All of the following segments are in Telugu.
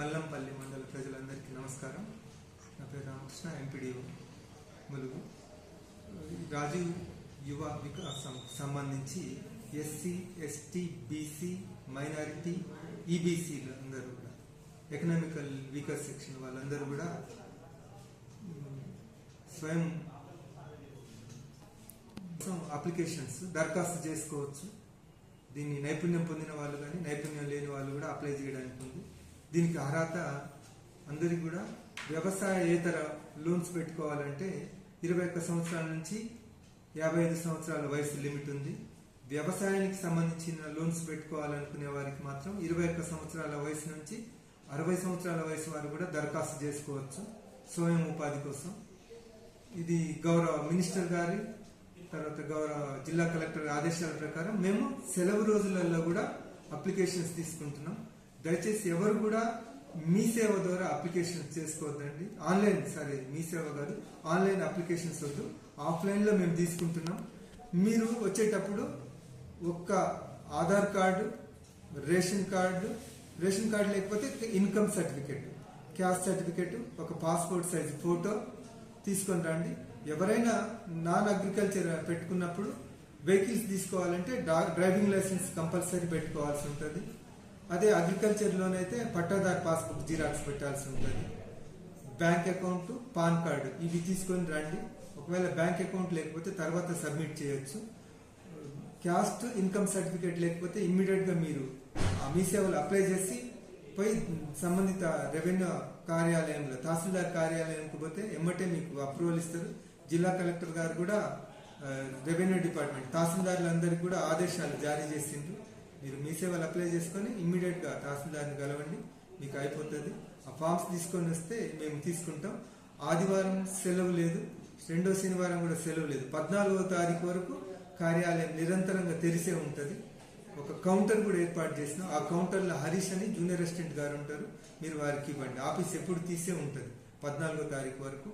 మల్లంపల్లి మండల ప్రజలందరికీ నమస్కారం. నా పేరు రామకృష్ణ ఎంపీడీఓ ములుగు. రాజీవ్ యువ వికాసం సంబంధించి ఎస్సీ ఎస్టీ బీసీ మైనారిటీ ఈబీసీలు అందరూ కూడా ఎకనామికల్ వీకర్ సెక్షన్ వాళ్ళందరూ కూడా స్వయం అప్లికేషన్స్ దరఖాస్తు చేసుకోవచ్చు. దీన్ని నైపుణ్యం పొందిన వాళ్ళు కానీ నైపుణ్యం లేని వాళ్ళు కూడా అప్లై చేయడానికి ఉంది. దీనికి అర్హత అందరికి కూడా. వ్యవసాయేతర లోన్స్ పెట్టుకోవాలంటే ఇరవై ఒక్క సంవత్సరాల నుంచి యాభై ఐదు సంవత్సరాల వయసు లిమిట్ ఉంది. వ్యవసాయానికి సంబంధించిన లోన్స్ పెట్టుకోవాలనుకునే వారికి మాత్రం ఇరవై ఒక్క సంవత్సరాల వయసు నుంచి అరవై సంవత్సరాల వయసు వారు కూడా దరఖాస్తు చేసుకోవచ్చు స్వయం ఉపాధి కోసం. ఇది గౌరవ మినిస్టర్ గారి తర్వాత గౌరవ జిల్లా కలెక్టర్ ఆదేశాల ప్రకారం మేము సెలవు రోజులలో కూడా అప్లికేషన్స్ తీసుకుంటున్నాం. దయచేసి ఎవరు కూడా మీ సేవ ద్వారా అప్లికేషన్ చేసుకోవద్దండి. ఆన్లైన్ సరే మీ సేవ కాదు. ఆన్లైన్ అప్లికేషన్స్ వద్దు. ఆఫ్లైన్లో మేము తీసుకుంటున్నాం. మీరు వచ్చేటప్పుడు ఒక్క Aadhaar card ration card ration card లేకపోతే ఇన్కమ్ సర్టిఫికెట్ క్యాస్ట్ సర్టిఫికెట్ ఒక పాస్పోర్ట్ సైజ్ ఫోటో తీసుకొని రండి. ఎవరైనా నాన్ అగ్రికల్చర్ పెట్టుకున్నప్పుడు వెహికల్స్ తీసుకోవాలంటే డ్రైవింగ్ లైసెన్స్ కంపల్సరీ పెట్టుకోవాల్సి ఉంటుంది. అదే అగ్రికల్చర్లోనైతే పట్టాదారు పాస్బుక్ జిరాక్స్ పెట్టాల్సి ఉంటుంది. బ్యాంక్ అకౌంట్ పాన్ కార్డు ఇవి తీసుకొని రండి. ఒకవేళ బ్యాంక్ అకౌంట్ లేకపోతే తర్వాత సబ్మిట్ చేయొచ్చు. క్యాస్ట్ ఇన్కమ్ సర్టిఫికేట్ లేకపోతే ఇమ్మీడియట్గా మీరు ఆ మీ సేవలు అప్లై చేసి పోయి సంబంధిత రెవెన్యూ కార్యాలయంలో తహసీల్దార్ కార్యాలయంకి పోతే ఎమ్మటే మీకు అప్రూవల్ ఇస్తారు. జిల్లా కలెక్టర్ గారు కూడా రెవెన్యూ డిపార్ట్మెంట్ తహసీల్దారులందరికీ కూడా ఆదేశాలు జారీ చేసిండ్రు. మీరు మీ సేవలు అప్లై చేసుకొని ఇమ్మీడియట్గా తహసీల్దార్ని కలవండి. మీకు అయిపోతుంది. ఆ ఫామ్స్ తీసుకొని వస్తే మేము తీసుకుంటాం. ఆదివారం సెలవు లేదు. రెండో శనివారం కూడా సెలవు లేదు. పద్నాలుగో తారీఖు వరకు కార్యాలయం నిరంతరంగా తెరిసే ఉంటుంది. ఒక కౌంటర్ కూడా ఏర్పాటు చేసినాం. ఆ కౌంటర్లో హరీష్ అని జూనియర్ అసిస్టెంట్ గారు ఉంటారు. మీరు వారికి ఇవ్వండి. ఆఫీస్ ఎప్పుడు తీసే ఉంటుంది. పద్నాలుగో తారీఖు వరకు.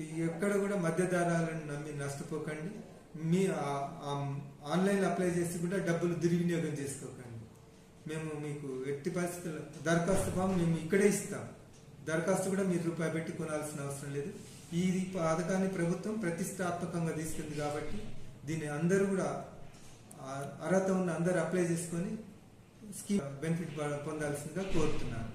ఎక్కడ కూడా మధ్యదారాలను నమ్మి నష్టపోకండి. మీ ఆన్లైన్ అప్లై చేసి కూడా డబ్బులు దుర్వినియోగం చేసుకోకండి. మేము మీకు ఎట్టి పరిస్థితుల్లో దరఖాస్తు ఫామ్ మేము ఇక్కడే ఇస్తాం. దరఖాస్తు కూడా మీరు రూపాయి పెట్టి కొనాల్సిన అవసరం లేదు. ఈ పథకాన్ని ప్రభుత్వం ప్రతిష్టాత్మకంగా తీసుకుంది కాబట్టి దీన్ని అందరూ కూడా అర్హత ఉన్న అందరూ అప్లై చేసుకొని స్కీమ్ బెనిఫిట్ పొందాల్సిందిగా కోరుతున్నాను.